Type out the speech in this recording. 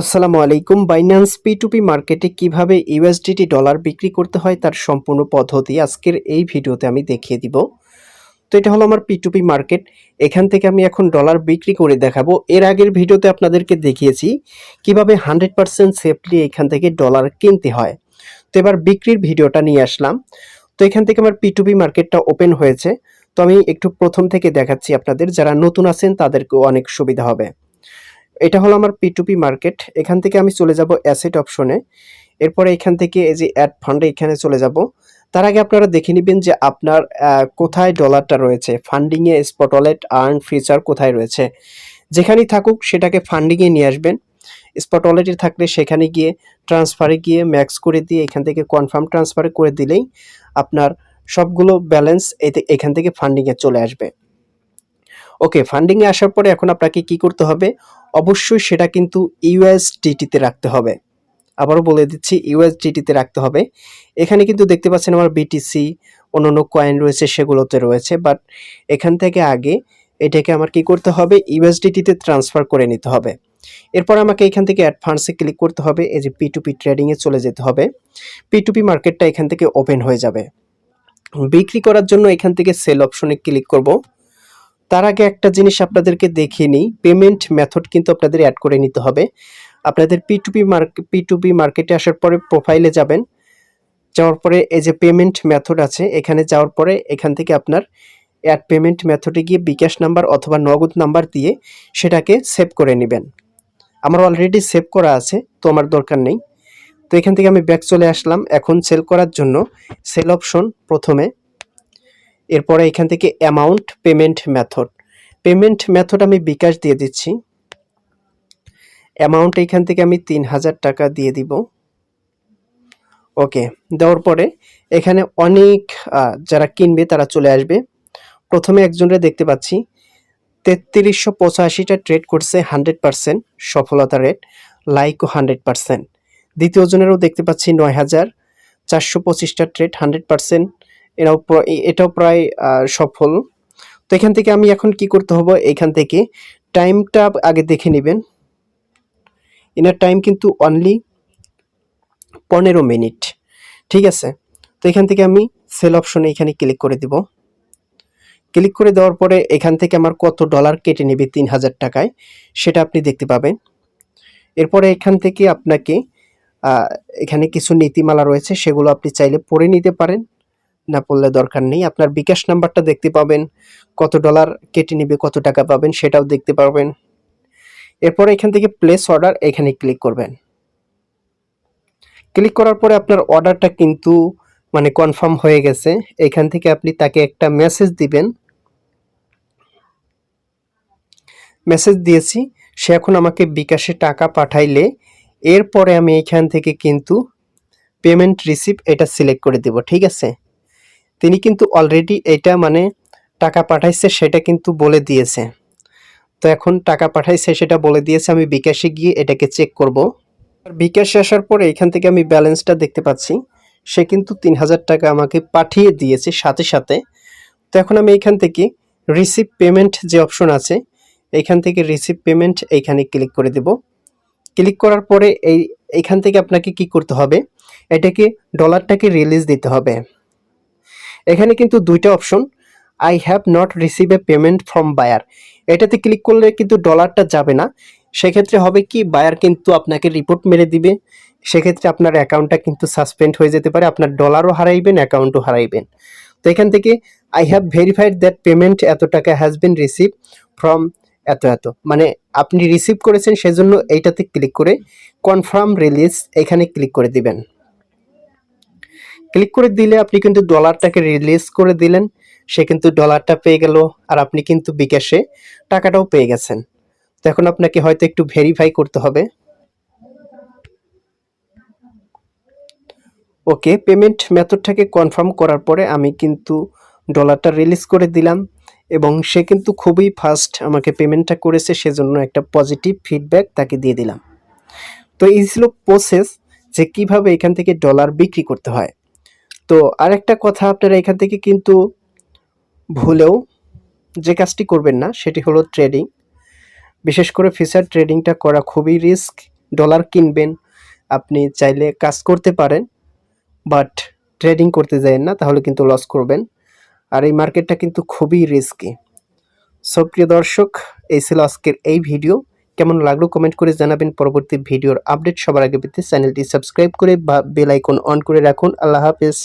আসসালামু আলাইকুম। Binance P to P মার্কেটে কীভাবে ইউএসডিটি ডলার বিক্রি করতে হয় তার সম্পূর্ণ পদ্ধতি আজকের এই ভিডিওতে আমি দেখিয়ে দিব। তো এটা হলো আমার পি টু পি মার্কেট। এখান থেকে আমি এখন ডলার বিক্রি করে দেখাবো। এর আগের ভিডিওতে আপনাদেরকে দেখিয়েছি কীভাবে হান্ড্রেড পার্সেন্ট সেফলি এখান থেকে ডলার কিনতে হয়। তো এবার বিক্রির ভিডিওটা নিয়ে আসলাম। তো এখান থেকে আমার পি টু পি মার্কেটটা ওপেন হয়েছে। তো আমি একটু প্রথম থেকে দেখাচ্ছি আপনাদের। যারা নতুন আছেন তাদেরকেও অনেক সুবিধা হবে। এটা হলো আমার পি টু পি মার্কেট এখান থেকে আমি চলে যাব অ্যাসেট অপশনে এরপরে এখান থেকে এই যে অ্যাড ফান্ডে এখানে চলে যাব। তার আগে আপনারা দেখে নেবেন যে আপনার কোথায় ডলারটা রয়েছে? ফান্ডিংয়ে স্পট ওয়ালেট আর্ন ফিচার কোথায় রয়েছে? যেখানেই থাকুক, সেটাকে ফান্ডিংয়ে নিয়ে আসবেন। স্পট থাকলে সেখানে গিয়ে ট্রান্সফারে গিয়ে ম্যাক্স করে দিয়ে এখান থেকে কনফার্ম ট্রান্সফারে করে দিলেই আপনার সবগুলো ব্যালেন্স এতে, এখান থেকে ফান্ডিংয়ে চলে আসবে। ওকে ফান্ডিংয়ে আসার পরে এখন আপনাকে কি করতে হবে? অবশ্যই সেটা কিন্তু ইউএসডিটিতে রাখতে হবে। আবারও বলে দিচ্ছি ইউএসডিটিতে রাখতে হবে। এখানে কিন্তু দেখতে পাচ্ছেন আমার বিটিসি অন্যান্য কয়েন রয়েছে, সেগুলোতে রয়েছে। বাট এখান থেকে আগে এটাকে আমার কি করতে হবে? ইউএসডিটিতে ট্রান্সফার করে নিতে হবে। এরপর আমাকে এখান থেকে অ্যাডভান্সে ক্লিক করতে হবে। এই যে পি টু পি ট্রেডিংয়ে চলে যেতে হবে। পি টু পি মার্কেটটা এখান থেকে ওপেন হয়ে যাবে। বিক্রি করার জন্য এখান থেকে সেল অপশনে ক্লিক করব। তার আগে একটা জিনিস আপনাদেরকে দেখিয়ে নিই। পেমেন্ট মেথড কিন্তু আপনাদের অ্যাড করে নিতে হবে। আপনাদের P to P market P to P মার্কেটে আসার পরে প্রোফাইলে যাবেন। যাওয়ার পরে এই যে পেমেন্ট মেথড আছে, এখানে যাওয়ার পরে এখান থেকে আপনার অ্যাড পেমেন্ট মেথডে গিয়ে বিকাশ নাম্বার অথবা নগদ নাম্বার দিয়ে সেটাকে সেভ করে নেবেন। আমার অলরেডি সেভ করা আছে, তো আমার দরকার নেই। তো এখান থেকে আমি ব্যাক চলে আসলাম। এখন সেল করার জন্য সেল অপশন প্রথমে এরপরে এখান থেকে amount payment method payment method আমি বিকাশ দিয়ে দিচ্ছি। অ্যামাউন্ট এখান থেকে আমি তিন হাজার টাকা দিয়ে দিব। ওকে দেওয়ার পরে এখানে অনেক যারা কিনবে তারা চলে আসবে। প্রথমে একজনরা দেখতে পাচ্ছি, তেত্রিশশো পঁচাশিটা ট্রেড করছে হান্ড্রেড পার্সেন্ট সফলতা রেট লাইকও হান্ড্রেড পার্সেন্ট দ্বিতীয় জনেরও দেখতে পাচ্ছি নয় হাজার চারশো পঁচিশটা ট্রেড হান্ড্রেড পার্সেন্ট এরাও প্র- এ- এটাও প্রায় সফল। তো এখান থেকে আমি এখন কি করতে হবে? এখান থেকে টাইমটা আগে দেখে নেবেন। এনার টাইম কিন্তু অনলি পনেরো মিনিট। ঠিক আছে? তো এখান থেকে আমি সেল অপশনে এখানে ক্লিক করে দিব। ক্লিক করে দেওয়ার পরে এখান থেকে আমার কত ডলার কেটে নেবে? তিন হাজার টাকায়। সেটা আপনি দেখতে পাবেন। এরপরে এখান থেকে আপনাকে এখানে কিছু নীতিমালা রয়েছে। সেগুলো আপনি চাইলে পড়ে নিতে পারেন। না পড়লে দরকার নেই। আপনার বিকাশ নাম্বারটা দেখতে পাবেন, কত ডলার কেটে নেবে, কত টাকা পাবেন সেটাও দেখতে পারবেন। এরপর এখান থেকে প্লেস অর্ডার এখানে ক্লিক করবেন। ক্লিক করার পরে আপনার অর্ডারটা কিন্তু মানে কনফার্ম হয়ে গেছে। এখান থেকে আপনি তাকে একটা মেসেজ দিবেন। মেসেজ দিয়েছি, সে এখন আমাকে বিকাশে টাকা পাঠাইলে, এরপরে আমি এখান থেকে কিন্তু পেমেন্ট রিসিভ এটা সিলেক্ট করে দেব, ঠিক আছে? তিনি কিন্তু অলরেডি এটা মানে টাকা পাঠাইছে, সেটা কিন্তু বলে দিয়েছে। তো এখন টাকা পাঠাইছে, সেটা বলে দিয়েছে, আমি বিকাশে গিয়ে এটাকে চেক করব। আর বিকাশে আসার পরে এখান থেকে আমি ব্যালেন্সটা দেখতে পাচ্ছি, সে কিন্তু তিন হাজার টাকা আমাকে পাঠিয়ে দিয়েছে সাথে সাথে। তো এখন আমি এখান থেকে রিসিভ পেমেন্ট যে অপশন আছে, এখান থেকে রিসিভ পেমেন্ট এইখানে ক্লিক করে দেব। ক্লিক করার পরে এই, এখান থেকে আপনাকে কি করতে হবে, এটাকে ডলারটাকে রিলিজ দিতে হবে। এখানে কিন্তু দুইটা option I have not receive a payment from buyer এটাতে ক্লিক করলে কিন্তু ডলারটা যাবে না। সেক্ষেত্রে হবে কি বায়ার কিন্তু আপনাকে রিপোর্ট মেরে দিবে। সেক্ষেত্রে আপনার অ্যাকাউন্টটা কিন্তু সাসপেন্ড হয়ে যেতে পারে, আপনার ডলারও হারাইবেন অ্যাকাউন্টও হারাইবেন। তো এখান থেকে I have verified that payment এত টাকা হ্যাজ বিন রিসিভ ফ্রম এত এত। মানে আপনি রিসিভ করেছেন, সেজন্য এইটাতে ক্লিক করে কনফার্ম রিলিজ এখানে ক্লিক করে দিবেন। ক্লিক করে দিলে আপনি কিন্তু ডলারটাকে রিলিজ করে দিলেন, সে কিন্তু ডলারটা পেয়ে গেল আর আপনি কিন্তু বিকাশে টাকাটাও পেয়ে গেছেন। তো এখন আপনাকে হয়তো একটু ভেরিফাই করতে হবে। ওকে পেমেন্ট মেথডটাকে কনফার্ম করার পরে আমি কিন্তু ডলারটা রিলিজ করে দিলাম এবং সে কিন্তু খুবই ফাস্ট আমাকে পেমেন্টটা করেছে, সেজন্য একটা পজিটিভ ফিডব্যাক তাকে দিয়ে দিলাম। তো এই ছিল প্রসেস যে কীভাবে এখান থেকে ডলার বিক্রি করতে হয়। তো আরেকটা কথা আপনারা এখান থেকে কিন্তু ভুলেও যে কাজটি করবেন না, সেটি হলো ট্রেডিং বিশেষ করে ফিচার ট্রেডিংটা করা খুবই রিস্ক ডলার কিনবেন, আপনি চাইলে কাজ করতে পারেন বাট ট্রেডিং করতে যাবেন না, তাহলে কিন্তু লস করবেন। আর এই মার্কেটটা কিন্তু খুবই রিস্কি সো প্রিয় দর্শক, এই ছিল আজকের এই ভিডিও কেমন লাগল কমেন্ট করে জানাবেন। পরবর্তী ভিডিওর আপডেট সবার আগে পেতে চ্যানেলটি সাবস্ক্রাইব করে বা বেল আইকন অন করে রাখুন। আল্লাহ হাফেজ।